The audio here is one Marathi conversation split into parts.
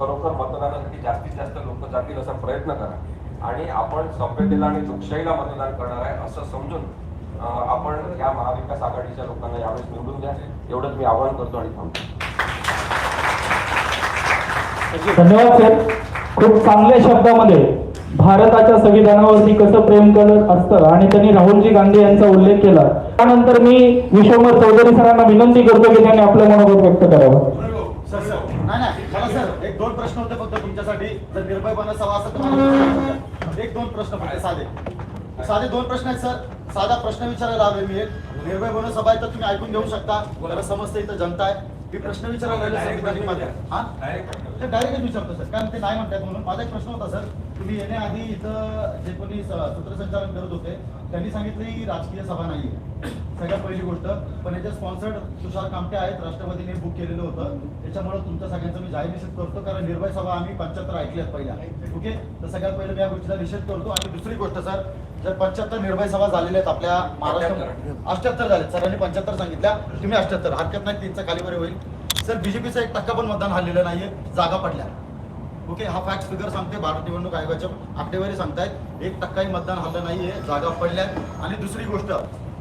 खरोखर मतदानासाठी जास्तीत जास्त लोक जातील असा प्रयत्न करा. आणि आपण सभ्यतेला आणि लोकशाहीला मतदान करणार आहे असं समजून आपण या महाविकास आघाडीच्या लोकांना यावेळेस निवडून द्या. एवढंच मी आवाहन करतो आणि थांबतो. धन्यवाद सर खूप चांगल्या शब्दामध्ये भारताच्या संविधानावरती कसं प्रेम करत असतं आणि त्यांनी राहुलजी गांधी यांचा उल्लेख केला. त्यानंतर मी विश्वमर चौधरी सरांना विनंती करतो की त्यांनी आपलं मनोगत व्यक्त करावं. प्रश्न होते फक्त तुमच्यासाठी. जर निर्भयपणा प्रश्न होते. एक दोन प्रश्न फक्त. साधे. साधे दोन प्रश्न आहेत सर. साधा प्रश्न विचारायला आलोय मी. एक निर्भय बनव सभा आहे तर तुम्ही ऐकून घेऊ शकता. मला समजतं इथं जनता आहे. मी प्रश्न विचारायला हा? डायरेक्ट विचारतो सर. कारण ते नाही म्हणतात म्हणून. माझा एक प्रश्न होता सर. तुम्ही येण्याआधी इथं जे कोणी सूत्रसंचालन करत होते त्यांनी सांगितलं की राजकीय सभा नाहीये. सगळ्यात पहिली गोष्ट पण याचे स्पॉन्सर्ड तुषार कामटे आहेत राष्ट्रवादीने बुक केलेलं होतं त्याच्यामुळे तुमच्या सगळ्यांचा मी जाहीर निषेध करतो कारण निर्भय सभा आम्ही पंच्याहत्तर ऐकल्यात पहिल्या. ओके तर सगळ्यात पहिले मी या गोष्टीचा निषेध करतो. आणि दुसरी गोष्ट सर जर पंच्याहत्तर निर्भय सभा झालेल्या आहेत आपल्या महाराष्ट्रात अष्ट्याहत्तर झाले सरांनी पंच्याहत्तर सांगितल्या. तुम्ही अष्ट्याहत्तर हरकत नाही तीनचा खालीवर होईल. सर बीजेपीचा एक टक्का पण मतदान हल्लेलं नाहीये. जागा पडल्या. ओके हा फॅक्ट फिगर सांगते भारत निवडणूक आयोगाच्या आकडेवारी सांगतायत. एक टक्काही मतदान हल्लं नाहीये जागा पडल्यात. आणि दुसरी गोष्ट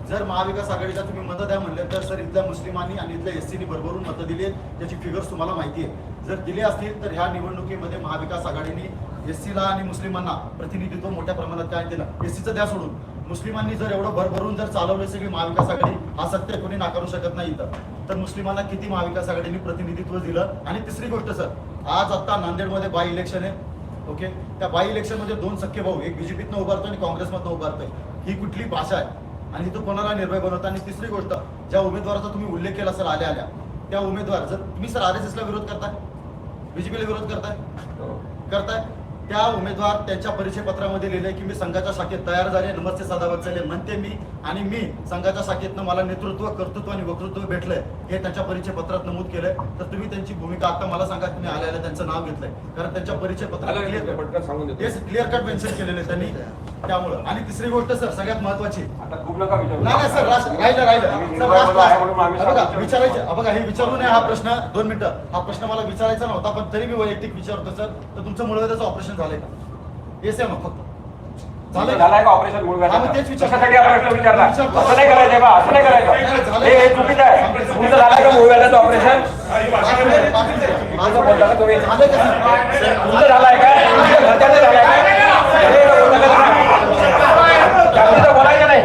जर महाविकास आघाडीच्या तुम्ही मतं द्या म्हणले तर सर इथल्या मुस्लिमांनी आणि इथल्या एस सीनी भरभरून मतं दिली आहेत. त्याची फिगर्स तुम्हाला माहिती आहे. जर दिले असतील तर ह्या निवडणुकीमध्ये महाविकास आघाडीने एस सीला आणि मुस्लिमांना प्रतिनिधित्व मोठ्या प्रमाणात काय दिलं एस सीचं द्या सोडून. मुस्लिमांनी जर एवढं भरभरून जर चालवलं सगळी महाविकास आघाडी हा सत्य कोणी नाकारू शकत नाही तर मुस्लिमांना किती महाविकास आघाडीने प्रतिनिधित्व दिलं? आणि तिसरी गोष्ट सर आज आता नांदेडमध्ये बाय इलेक्शन आहे ओके त्या बाय इलेक्शनमध्ये दोन सख्खे भाऊ एक बीजेपीतनं उभारतो आणि काँग्रेसमधनं उभारतोय. ही कुठली भाषा आहे? आणि इथं कोणाला निर्भय बनवता? आणि तिसरी गोष्ट ज्या उमेदवाराचा तुम्ही उल्लेख केला सर आल्या आल्या त्या उमेदवार जर तुम्ही सर आर एस एसला विरोध करताय? बीजेपीला विरोध करताय? करताय? त्या उमेदवार त्यांच्या परिचय पत्रामध्ये लिहिले की मी संघाच्या शाखेत तयार झाले नमस्ते सदावत झाले म्हणते मी आणि मी संघाच्या शाखेतनं मला नेतृत्व कर्तृत्व आणि वक्तृत्व भेटलंय हे त्यांच्या परिचय पत्रात नमूद केलंय. तर तुम्ही त्यांची भूमिका आता मला सांगा तुम्ही आल्या आल्या त्यांचं नाव घेतलंय. कारण त्यांच्या परिचय पत्रात आलं clear- नाही, पटकन सांगून देतो. तेच क्लिअर कट मेन्शन केलेले त्यांनी. त्यामुळं. आणि तिसरी गोष्ट सर सगळ्यात महत्वाची. नाही नाही सर राहिलं. विचारायचे बघा हे विचारू नये हा प्रश्न. दोन मिनिटं. हा प्रश्न मला विचारायचा नव्हता पण तरी मी वैयक्तिक विचारतो सर. तर तुमचं मुळव्याचं ऑपरेशन झालंय का? येस आहे मग फक्त. झालंय झालाय का ऑपरेशन मूळ हा, कशासाठी हा विचारला? विचार- असं नाही करायचं बा असं नाही करायचं. झालंय. हे चुकीचं आहे. तुमचं झालंय का मूळ व्याजाचं ऑपरेशन? तुमचं झालाय का घरच्याचं झालाय का? बोलायचं नाही.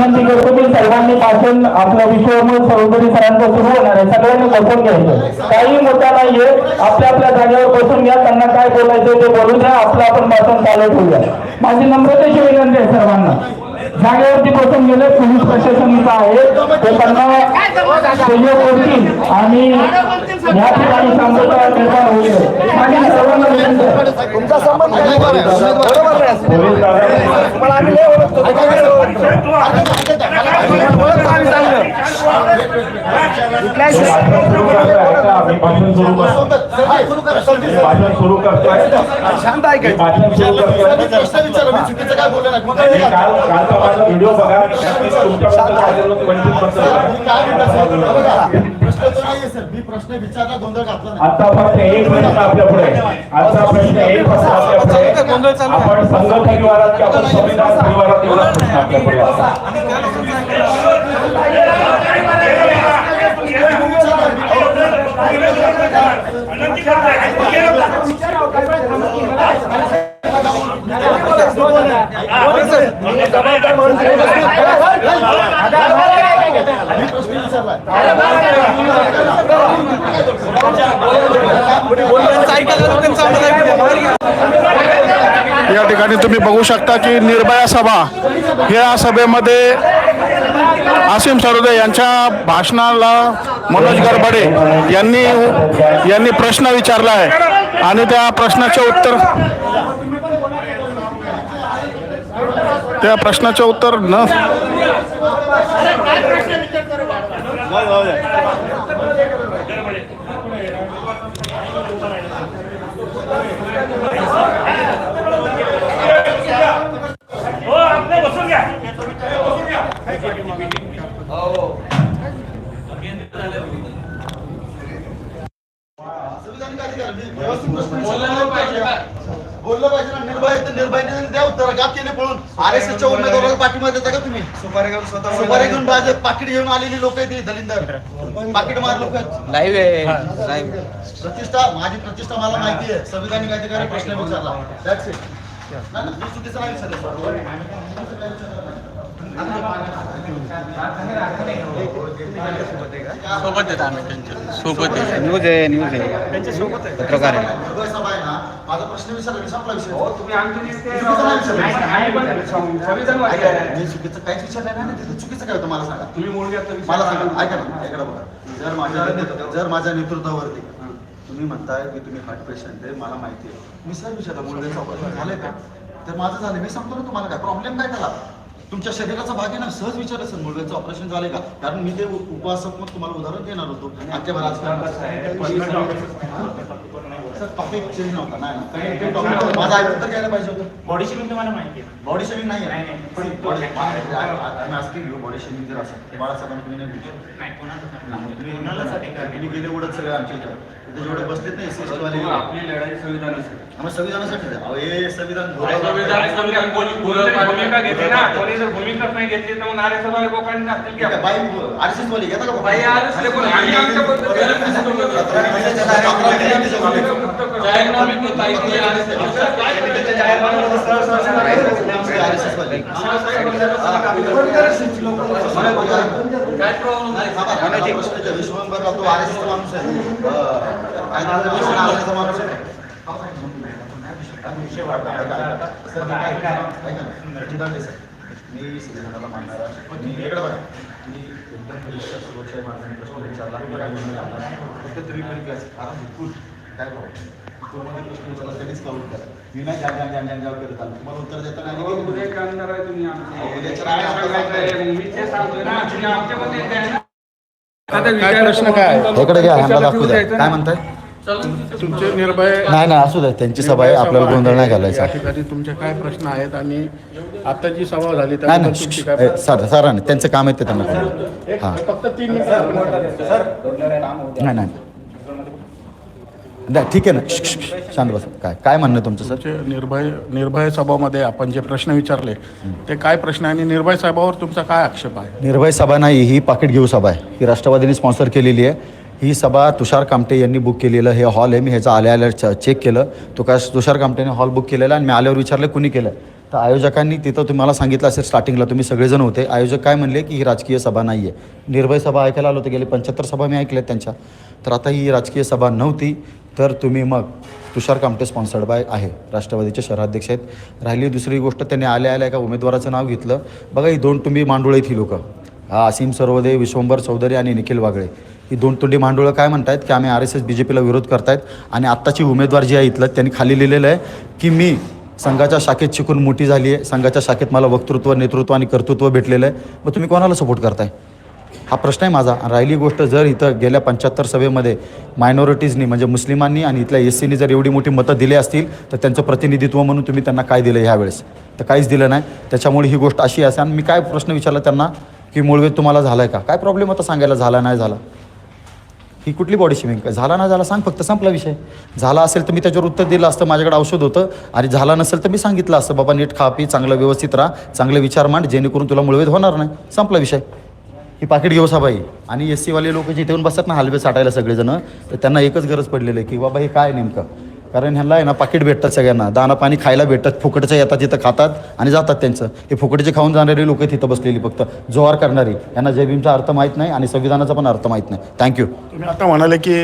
विनंती करतो की सर्वांनी पासून आपल्या विश्वमूळ चौधरी सरांचं सुरू होणार आहे. सगळ्यांनी बसून घ्यायचं. काही मुद्दा नाहीये. आपल्या आपल्या जागेवर बसून घ्या. त्यांना काय बोलायचं ते बोलू द्या. आपलं आपण भाषण चालू ठेवूया. माझी नम्रतेची विनंती आहे सर्वांना. जागेवरती बसून गेले. पोलीस प्रशासन आहे. ते त्यांना सहयोग करतील आणि या ठिकाणी शांतता निर्माण होईल. माझी सर्वांना विनंती आहे. भाषण सुरू करतोय भाषण सुरू करतोय शांत ऐकायचं. भाषण सुरू करतोय प्रश्न मी चुकीचं काय नाही मग काल कालचा माझा व्हिडिओ बघा मी प्रश्न विचारला गोंधळ घातला आता फक्त एक प्रश्न आपल्या पुढे आता प्रश्न एक प्रश्न आपल्या पुढे आपण संघ परिवारात की आपण संविधान परिवारात एवढा प्रश्न आपल्या पुढे. विनंती करताय. मी प्रश्न या ठिकाणी तुम्ही बघू शकता की निर्भया सभा या सभेमध्ये आसिम सरोदे यांच्या भाषणाला मनोज गरबडे यांनी यांनी प्रश्न विचारला आहे. आणि त्या प्रश्नाचे उत्तर त्या प्रश्नाचे उत्तर न ちょっと待って。आर एस एसच्या उमेदवाराला पाठिंबा देता का तुम्ही? सुपारी घेऊन स्वतः सुपारी घेऊन भाजप पाकिट घेऊन आलेली लोक आहेत ही दलिंदर. पाकिट मार लोक लाईव्ह आहे. लाईव्ह प्रतिष्ठा माझी प्रतिष्ठा मला माहिती आहे. संविधानिक अधिकारी प्रश्न विचारला. नाही, नाही, मी चुकीचं नाही. सोबत आहेत आम्ही त्यांच्या. सोबत आहे. न्यूज आहे न्यूज आहे. पत्रकार आहे. सभा आहे. ना. माझा प्रश्न विचारला मी संपला विषय. विचारलं. ऐका, मी चुकीचं काहीच विचारलं नाही ना तिथं. चुकीचं काय होतं मला सांगा. तुम्ही मला सांगा ऐका ना ऐका बघा. जर माझ्या जर माझ्या नेतृत्वावरती तुम्ही म्हणताय की तुम्ही हार्ट पेशंट आहे मला माहिती आहे. मी सर विचारलं मुलगाचं ऑपरेशन झालंय का? तर माझं झालं मी सांगतो ना तुम्हाला काय प्रॉब्लेम काय त्याला? तुमच्या शरीराचा भाग आहे ना सहज विचारलं सर मुलगाचं ऑपरेशन झालंय का? कारण मी ते उ- उपवासक मग तुम्हाला उदाहरण देणार होतो. आजच्या सर टॉपिक चेंज नव्हता नाही. माझं तर घ्यायला पाहिजे होतं बॉडी शेमिंग तुम्हाला माहिती आहे बॉडी शेमिंग नाही आहे. पण बॉडी आम्ही आस्किंग यू बॉडी शेमिंग जर असेल बाळासाहेबांना तुम्ही नाही तुम्ही गेले उडत सगळे आमच्या इथं जेवढे बसलेत नाही एस वाले आपली लढाई संविधानाची आम्ही संविधानासाठी हे संविधान भूमिका घेतली ना कोणी जर भूमिकाच नाही घेतली तर मग नारेसवाले लोकांनी असतील की आपण. बाई आरसीएस वाले घेता का बाई आरएसएस वाले कोणी? आम्ही आमच्या RSS वाले. काय प्रश्न विश्वंभरला तो आर एस एसचा माणूस आहे अं, काय त्याचं विषय नावाचा माणूस आहे सर, मी काय- ऐका ना, चिंतामणी सर, मी संविधानाला मानणारा आहे. पण मी इकडे बघा मी एकदम परीक्षा सुरक्षा माणसाने प्रश्न विचारला मी काय म्हणून लागला. फक्त तुम्ही पण काय कारण बिलकुल काय प्रॉब्लेम तुम्हाला प्रश्न विचारला त्यांनीच काउंट करा. मी नाही जाग जाग जाग जाग जाग करत आलो. तुम्हाला उत्तर देताना आणि गेलो. उद्या करणार आहे तुम्ही आमचे. अहो, उद्याचं नाही, आता सांगतोय. मग मी ते सांगतोय ना तुम्ही आमच्यामध्ये येताय ना. काय प्रश्न काय? आहे? इकडे घ्या ह्यांना दाखवू द्या. काय म्हणताय? तुमचे निर्भय नाही नाही असू द्या. त्यांची सभा आहे आपल्याला गोंधळ नाही घालायचा. या ठिकाणी तुमचे काय प्रश्न आहेत आणि आता जी सभा झाली नाही त्याबद्दल तुमची काय नाही ए, सर सर नाही त्यांचं काम आहे ते त्यांना. एक- हां. फक्त तीन मिनिटं नाही नाही. नाही ठीक आहे ना. शांत बसा. काय काय म्हणणं तुमचं सर? तुमचे निर्भय निर्भय सभामध्ये आपण जे प्रश्न विचारले ते काय प्रश्न आहे आणि निर्भय सभावर तुमचा काय आक्षेप आहे? निर्भय सभा नाही ही पाकिट घेऊ सभा आहे. ही राष्ट्रवादीने स्पॉन्सर केलेली आहे. ही सभा तुषार कामटे यांनी बुक केलेलं हे हॉल आहे. मी ह्याचं आल्या आल्या चेक केलं. तुका तुषार कामटेने हॉल बुक केलेला आणि मी आल्यावर विचारलं कुणी केलं? तर आयोजकांनी तिथं तुम्हाला सांगितलं असेल स्टार्टिंगला तुम्ही सगळेजण होते. आयोजक काय म्हणले की ही राजकीय सभा नाही आहे निर्भय सभा ऐकायला आलो होते गेले पंच्याहत्तर सभा मी ऐकल्यात त्यांच्या. तर आता ही राजकीय सभा नव्हती तर तुम्ही मग तुषार कामटे स्पॉन्सर्ड बाय आहे. राष्ट्रवादीचे शहराध्यक्ष आहेत. राहिली दुसरी गोष्ट त्यांनी आल्या आल्या एका उमेदवाराचं नाव घेतलं. बघा ही दोन तुम्ही मांडुळे आहेत ही हा असीम सर्वोदय विश्वंभर चौधरी आणि निखिल वागळे. ही दोन तोंडी मांडुळं काय म्हणतायत? की आम्ही R S S B J पीला विरोध करतायत आणि आत्ताची उमेदवार जी आहे इथलं त्यांनी खाली लिहिलेलं आहे की मी संघाच्या शाखेत शिकून मोठी झाली आहे. संघाच्या शाखेत मला वक्तृत्व नेतृत्व आणि कर्तृत्व भेटलेलं आहे. मग तुम्ही कोणाला सपोर्ट करताय? हा प्रश्न आहे माझा. राहिली गोष्ट जर इथं गेल्या पंच्याहत्तर सभेमध्ये मायनॉरिटीजनी म्हणजे मुस्लिमांनी आणि इथल्या एस सीनी जर एवढी मोठी मतं दिली असतील तर त्यांचं प्रतिनिधित्व म्हणून तुम्ही त्यांना काय दिलं ह्यावेळेस? तर काहीच दिलं नाही. त्याच्यामुळे ही गोष्ट अशी असे आणि मी काय प्रश्न विचारला त्यांना की मुळवेद तुम्हाला झाला आहे का? काय प्रॉब्लेम होता सांगायला? झाला नाही झाला? ही कुठली बॉडी शेमिंग झाला ना झाला? सांग फक्त संपला विषय. झाला असेल तर मी त्याच्यावर उत्तर दिलं असतं माझ्याकडे औषध होतं. आणि झाला नसेल तर मी सांगितलं असतं बाबा नीट खा पी चांगलं व्यवस्थित राहा चांगले विचार मांड जेणेकरून तुला मुळवेद होणार नाही. संपला विषय. ही पाकिट घेऊ साबाई. आणि एस सीवाले लोक जिथे येऊन बसतात ना हलवे साठायला सगळेजण तर त्यांना एकच गरज पडलेली आहे की बाबा हे काय नेमकं? कारण ह्यांना आहे ना पाकिट भेटतात सगळ्यांना. दाना पाणी खायला भेटतात फुकटचं येतात तिथं खातात आणि जातात त्यांचं. हे फुकटचे खाऊन जाणारी लोक तिथं बसलेली फक्त. जोहार करणारी. यांना जय भीमचा अर्थ माहीत नाही आणि संविधानाचा पण अर्थ माहीत नाही. थँक्यू तुम्ही आता म्हणाले की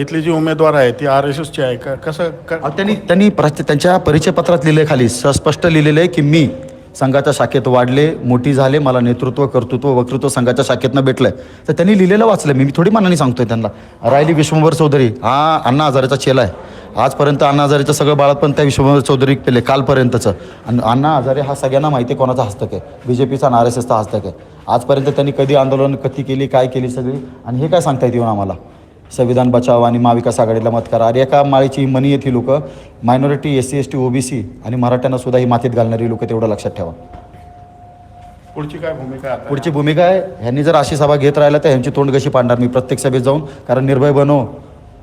इथली जी उमेदवार आहे ती आर एस एसची आहे. का कसं त्यांनी त्यांनी त्यांच्या परिचयपत्रात लिहिले खाली. स्पष्ट लिहिलेलं आहे की मी संघाच्या शाखेत वाढले मोठी झाले मला नेतृत्व कर्तृत्व वक्तृत्व संघाच्या शाखेतनं भेटलंय. तर त्यांनी लिहिलेलं वाचलं मी मी थोडी मनाने सांगतोय त्यांना. राहिली विश्वंभर चौधरी. हा अण्णा हजारेचा चेला आहे. आजपर्यंत अण्णा हजारेचं सगळं बाळात पण त्या विश्वंभर चौधरी केले कालपर्यंतचं. आणि अण्णा हजारे हा सगळ्यांना माहिती आहे कोणाचा हस्तक आहे. बी जे पीचा आणि आर एस एसचा हस्तक आहे. आजपर्यंत त्यांनी कधी आंदोलन कधी केली काय केली सगळी? आणि हे काय सांगता येईल आम्हाला? संविधान बचाव आणि महाविकास आघाडीला मत करा. अरे एका माळीची मनी ही लोक. Minority S C S T OBC आणि मराठ्यांना सुद्धा ही मातीत घालणारी लोक तेवढं लक्षात ठेवा. पुढची काय भूमिका आहे? पुढची भूमिका आहे. ह्यांनी जर अशी सभा घेत राहिला तर ह्यांची तोंड कशी पाडणार मी प्रत्येक सभेत जाऊन? कारण निर्भय बनव.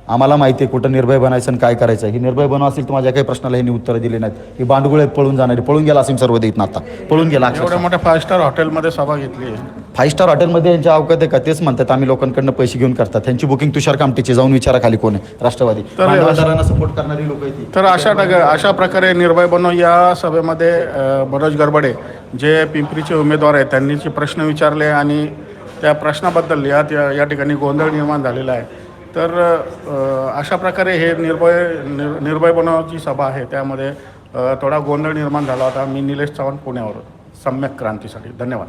आम्हाला माहिती आहे कुठं निर्भय बनायचं आणि काय करायचं ही निर्भय बनव असेल तर माझ्या काही प्रश्नाला ह्यांनी उत्तरं दिली नाहीत. ही बांडगुळ पळून जाणारी पळून गेला असेल सर्व देत आता पळून गेला एवढ्या. मोठ्या फाय स्टार हॉटेलमध्ये सभा घेतली आहे. फाईव्ह स्टार हॉटेलमध्ये यांची अवकात आहे का? तेच म्हणतात आम्ही लोकांकडनं पैसे घेऊन करतात. त्यांची बुकिंग तुषार कामटीची जाऊन विचारा खाली कोण आहे. राष्ट्रवादी. तर- भांडवलदारांना सपोर्ट करणारी लोक आहेत. तर अशा टग अशा प्रकारे निर्भय बनव या सभेमध्ये अ, मनोज गरबडे जे पिंपरीचे उमेदवार आहेत त्यांनी प्रश्न विचारले आणि त्या प्रश्नाबद्दल या या या ठिकाणी गोंधळ निर्माण झालेला आहे. तर अशा प्रकारे हे निर्भय निर निर्भय सभा आहे. त्यामध्ये थोडा गोंधळ निर्माण झाला होता. मी निलेश चव्हाण पुण्यावर सम्यक क्रांतीसाठी. धन्यवाद.